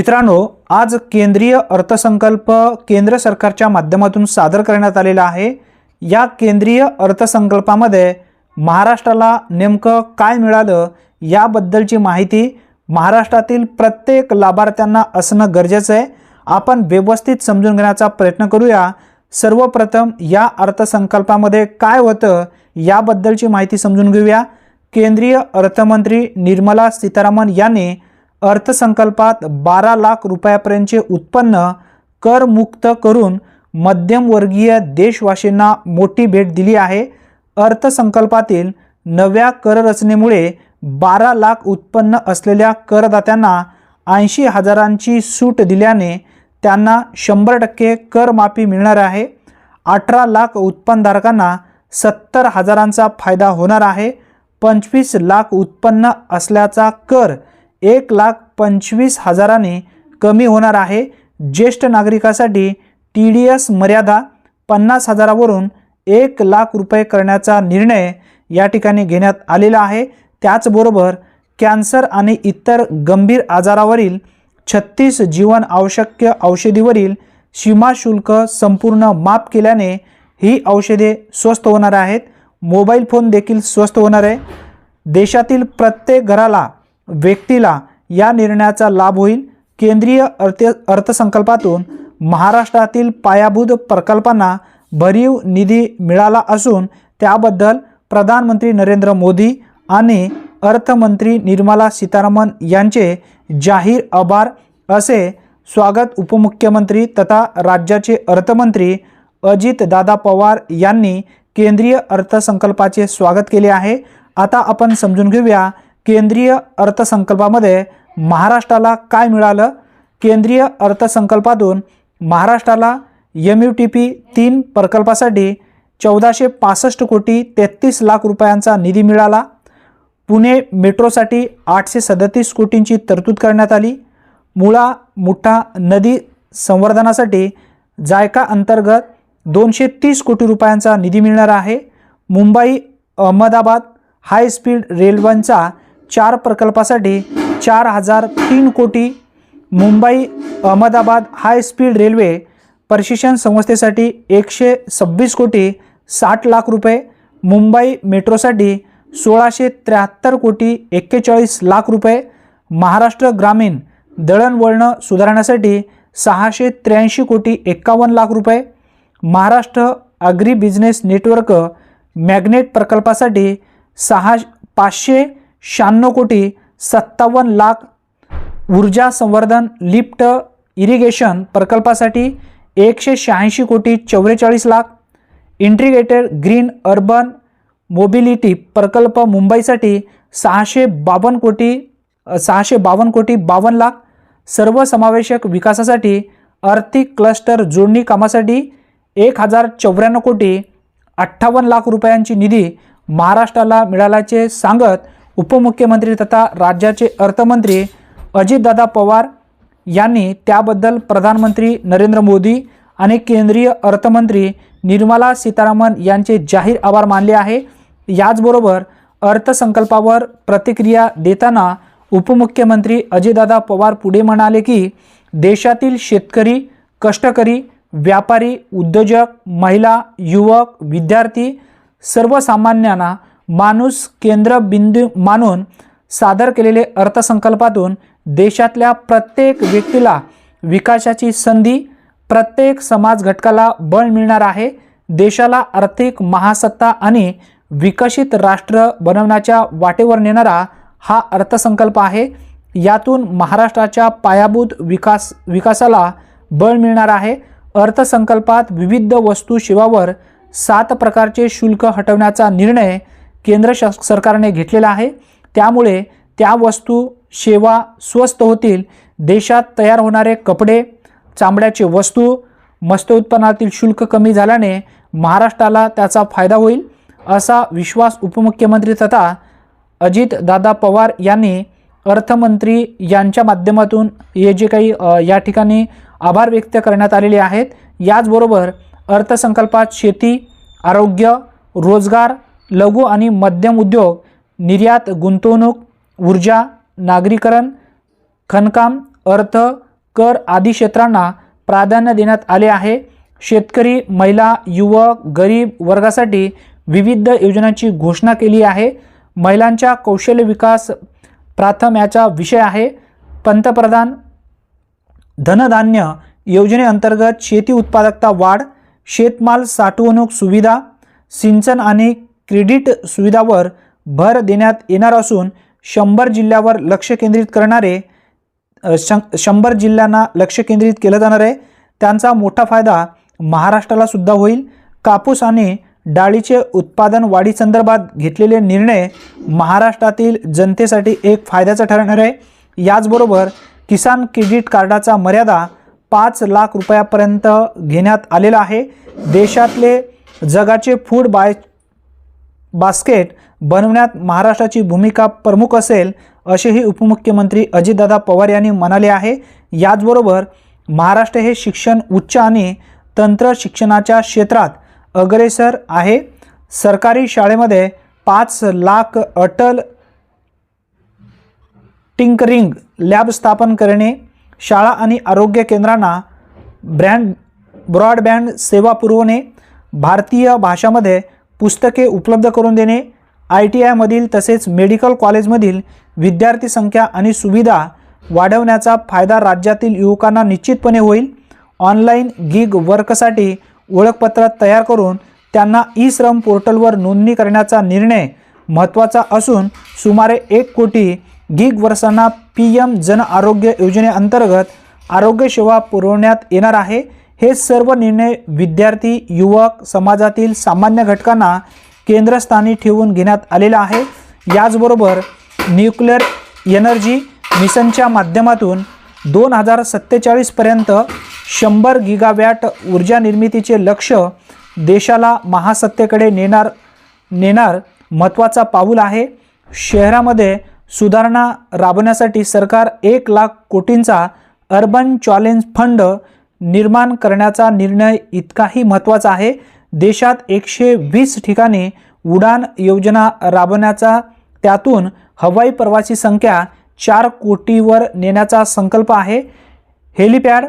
मित्रांनो आज केंद्रीय अर्थसंकल्प केंद्र सरकारच्या माध्यमातून सादर करण्यात आलेला आहे. या केंद्रीय अर्थसंकल्पामध्ये महाराष्ट्राला नेमकं काय मिळालं याबद्दलची माहिती महाराष्ट्रातील प्रत्येक लाभार्थ्यांना असणं गरजेचं आहे. आपण व्यवस्थित समजून घेण्याचा प्रयत्न करूया. सर्वप्रथम या अर्थसंकल्पामध्ये काय होतं याबद्दलची माहिती समजून घेऊया. केंद्रीय अर्थमंत्री निर्मला सीतारामन यांनी अर्थसंकल्पात बारा लाख रुपयापर्यंतचे उत्पन्न करमुक्त करून मध्यमवर्गीय देशवासींना मोठी भेट दिली आहे. अर्थसंकल्पातील नव्या कररचनेमुळे बारा लाख उत्पन्न असलेल्या करदात्यांना ऐंशी हजारांची सूट दिल्याने त्यांना शंभर टक्के करमाफी मिळणार आहे. अठरा लाख उत्पन्नधारकांना सत्तर हजारांचा फायदा होणार आहे. पंचवीस लाख उत्पन्न असल्याचा कर एक लाख पंचवीस हजाराने कमी होणार आहे. ज्येष्ठ नागरिकासाठी टी डी एस मर्यादा पन्नास हजारावरून एक लाख रुपये करण्याचा निर्णय या ठिकाणी घेण्यात आलेला आहे. त्याचबरोबर कॅन्सर आणि इतर गंभीर आजारावरील छत्तीस जीवन आवश्यक औषधीवरील सीमा शुल्क संपूर्ण माफ केल्याने ही औषधे स्वस्त होणार आहेत. मोबाईल फोन देखील स्वस्त होणार आहे. देशातील प्रत्येक घराला व्यक्तीला या निर्णयाचा लाभ होईल. केंद्रीय अर्थ अर्थसंकल्पातून महाराष्ट्रातील पायाभूत प्रकल्पांना भरीव निधी मिळाला असून त्याबद्दल प्रधानमंत्री नरेंद्र मोदी आणि अर्थमंत्री निर्मला सीतारामन यांचे जाहीर आभार असे स्वागत उपमुख्यमंत्री तथा राज्याचे अर्थमंत्री अजितदादा पवार यांनी केंद्रीय अर्थसंकल्पाचे स्वागत केले आहे. आता आपण समजून घेऊया केंद्रीय अर्थसंकल्पामध्ये महाराष्ट्राला काय मिळालं? केंद्रीय अर्थसंकल्पातून महाराष्ट्राला एम यू टी पी तीन प्रकल्पासाठी चौदाशे पासष्ट कोटी तेहतीस लाख रुपयांचा निधी मिळाला. पुणे मेट्रोसाठी आठशे सदतीस कोटींची तरतूद करण्यात आली. मुळा मुठा नदी संवर्धनासाठी जायका अंतर्गत दोनशे तीस कोटी रुपयांचा निधी मिळणार आहे. मुंबई अहमदाबाद हाय स्पीड रेल्वेंचा चार प्रकल्पासाठी चार हजार तीन कोटी Mumbai Ahmedabad high speed railway प्रशिक्षण संस्थेसाठी एकशे सव्वीस कोटी साठ लाख रुपये मुंबई मेट्रोसाठी सोळाशे त्र्याहत्तर कोटी एक्केचाळीस लाख रुपये महाराष्ट्र ग्रामीण दळणवळण सुधारण्यासाठी सहाशे त्र्याऐंशी कोटी एक्कावन्न लाख रुपये Maharashtra agri business network magnet प्रकल्पासाठी सहा पाचशे शहाण्णव कोटी सत्तावन्न लाख ऊर्जा संवर्धन लिफ्ट इरिगेशन प्रकल्पासाठी एकशे शहाऐंशी कोटी चौवेचाळीस lakh integrated green urban mobility प्रकल्प मुंबईसाठी सहाशे बावन्न कोटी सहाशे बावन्न कोटी बावन्न लाख सर्वसमावेशक विकासासाठी आर्थिक क्लस्टर जोडणी कामासाठी एक हजार चौऱ्याण्णव कोटी अठ्ठावन्न लाख रुपयांची निधी महाराष्ट्राला मिळाल्याचे सांगत उपमुख्यमंत्री तथा राज्याचे अर्थमंत्री अजितदादा पवार यांनी त्याबद्दल प्रधानमंत्री नरेंद्र मोदी आणि केंद्रीय अर्थमंत्री निर्मला सीतारामन यांचे जाहीर आभार मानले आहे. याचबरोबर अर्थसंकल्पावर प्रतिक्रिया देताना उपमुख्यमंत्री अजितदादा पवार पुढे म्हणाले की देशातील शेतकरी कष्टकरी व्यापारी उद्योजक महिला युवक विद्यार्थी सर्वसामान्यांना माणूस केंद्रबिंदू मानून सादर केलेले अर्थसंकल्पातून देशातल्या प्रत्येक व्यक्तीला विकासाची संधी प्रत्येक समाज घटकाला बळ मिळणार आहे देशाला आर्थिक महासत्ता आणि विकसित राष्ट्र बनवण्याच्या वाटेवर नेणारा हा अर्थसंकल्प आहे. यातून महाराष्ट्राच्या पायाभूत विकास विकासाला बळ मिळणार आहे. अर्थसंकल्पात विविध वस्तू शिवावर सात प्रकारचे शुल्क हटवण्याचा निर्णय केंद्र श सरकारने घेतलेला आहे. त्यामुळे त्या वस्तू सेवा स्वस्त होतील. देशात तयार होणारे कपडे चामड्याचे वस्तू मत्स्य उत्पन्नातील शुल्क कमी झाल्याने महाराष्ट्राला त्याचा फायदा होईल असा विश्वास उपमुख्यमंत्री तथा अजित दादा पवार यांनी अर्थमंत्री यांच्या माध्यमातून हे जे काही या ठिकाणी आभार व्यक्त करण्यात आलेले आहेत. याचबरोबर अर्थसंकल्पात शेती आरोग्य रोजगार लघु आणि मध्यम उद्योग निर्यात गुंतवणूक ऊर्जा नागरीकरण खनकाम अर्थ कर आदी क्षेत्रांना प्राधान्य देण्यात आले आहे. शेतकरी महिला युवक गरीब वर्गासाठी विविध योजनांची घोषणा केली आहे. महिलांच्या कौशल्य विकास प्राथम याचा विषय आहे. पंतप्रधान धनधान्य योजनेअंतर्गत शेती उत्पादकता वाढ शेतमाल साठवणूक सुविधा सिंचन आणि क्रेडिट सुविधावर भर देण्यात येणार असून शंभर जिल्ह्यावर लक्ष केंद्रित करणारे शं शंभर जिल्ह्यांना लक्ष केंद्रित केलं जाणार आहे. त्यांचा मोठा फायदा महाराष्ट्राला सुद्धा होईल. कापूस आणि डाळीचे उत्पादन वाढीसंदर्भात घेतलेले निर्णय महाराष्ट्रातील जनतेसाठी एक फायद्याचा ठरणार आहे. याचबरोबर किसान क्रेडिट कार्डाचा मर्यादा पाच लाख रुपयापर्यंत घेण्यात आलेला आहे. देशातले जगाचे फूड बाय बास्केट बनवण्यात महाराष्ट्राची भूमिका प्रमुख असेल असेही उपमुख्यमंत्री अजितदादा पवार यांनी म्हणाले आहे. याचबरोबर महाराष्ट्र हे शिक्षण उच्च आणि तंत्र शिक्षणाच्या क्षेत्रात अग्रेसर आहे. सरकारी शाळेमध्ये पाच लाख अटल टिंकरिंग लॅब स्थापन करणे शाळा आणि आरोग्य केंद्रांना ब्रँड ब्रॉडबँड सेवा पुरवणे भारतीय भाषामध्ये पुस्तके उपलब्ध करून देणे आय टी आयमधील तसेच मेडिकल कॉलेजमधील विद्यार्थी संख्या आणि सुविधा वाढवण्याचा फायदा राज्यातील युवकांना निश्चितपणे होईल. ऑनलाईन गिग वर्कसाठी ओळखपत्र तयार करून त्यांना ई श्रम पोर्टलवर नोंदणी करण्याचा निर्णय महत्त्वाचा असून सुमारे एक कोटी gig वर्षांना P M Jan Arogya योजनेअंतर्गत आरोग्यसेवा पुरवण्यात येणार आहे. हे सर्व निर्णय विद्यार्थी युवक समाजातील सामान्य घटकांना केंद्रस्थानी ठेवून घेण्यात आलेला आहे. याचबरोबर न्यूक्लिअर एनर्जी मिशनच्या माध्यमातून दोन हजार सत्तेचाळीसपर्यंत शंभर गिगावॅट ऊर्जा निर्मितीचे लक्ष देशाला महासत्तेकडे नेणार नेणार महत्त्वाचा पाऊल आहे. शहरामध्ये सुधारणा राबवण्यासाठी सरकार एक लाख कोटींचा अर्बन चॅलेंज फंड निर्माण करण्याचा निर्णय इतकाही महत्त्वाचा आहे. देशात एकशे वीस ठिकाणी उडान योजना राबवण्याचा त्यातून हवाई प्रवासी संख्या चार कोटीवर नेण्याचा संकल्प आहे. हेलिपॅड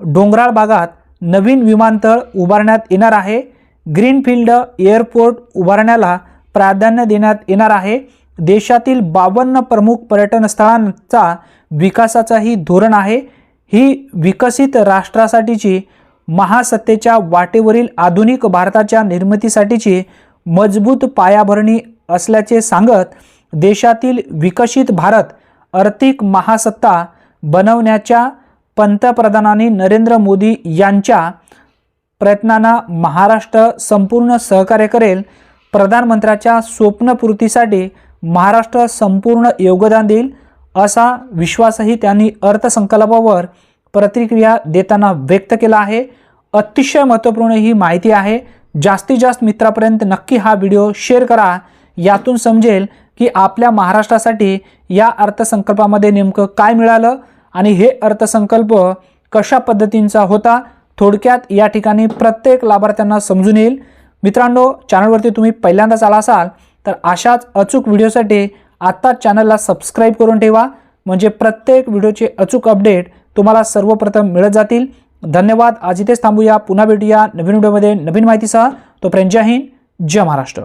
डोंगराळ भागात नवीन विमानतळ उभारण्यात येणार आहे. ग्रीनफील्ड एअरपोर्ट उभारण्याला प्राधान्य देण्यात येणार आहे. देशातील बावन्न प्रमुख पर्यटन स्थळांचा विकासाचाही धोरण आहे. ही विकसित राष्ट्रासाठीची महासत्तेच्या वाटेवरील आधुनिक भारताच्या निर्मितीसाठीची मजबूत पायाभरणी असल्याचे सांगत देशातील विकसित भारत आर्थिक महासत्ता बनवण्याच्या पंतप्रधानांनी नरेंद्र मोदी यांच्या प्रयत्नांना महाराष्ट्र संपूर्ण सहकार्य करेल. प्रधानमंत्र्याच्या स्वप्नपूर्तीसाठी महाराष्ट्र संपूर्ण योगदान देईल. असा विश्वासही त्यांनी अर्थसंकल्पावर प्रतिक्रिया देताना व्यक्त केला आहे. अतिशय महत्त्वपूर्ण ही माहिती आहे. जास्तीत जास्त मित्रापर्यंत नक्की हा व्हिडिओ शेअर करा. यातून समजेल की आपल्या महाराष्ट्रासाठी या अर्थसंकल्पामध्ये नेमकं काय मिळालं आणि हे अर्थसंकल्प कशा पद्धतींचा होता? थोडक्यात या ठिकाणी प्रत्येक लाभार्थ्यांना समजून येईल. मित्रांनो चॅनलवरती तुम्ही पहिल्यांदाच आला असाल तर अशाच अचूक व्हिडिओसाठी आत्ता चॅनलला सबस्क्राईब करून ठेवा. म्हणजे प्रत्येक व्हिडिओचे अचूक अपडेट तुम्हाला सर्वप्रथम मिळत जातील. धन्यवाद. आज इथेच थांबूया. पुन्हा भेटूया नवीन व्हिडिओमध्ये नवीन माहितीसह. तोपर्यंत जय हिंद. जय महाराष्ट्र.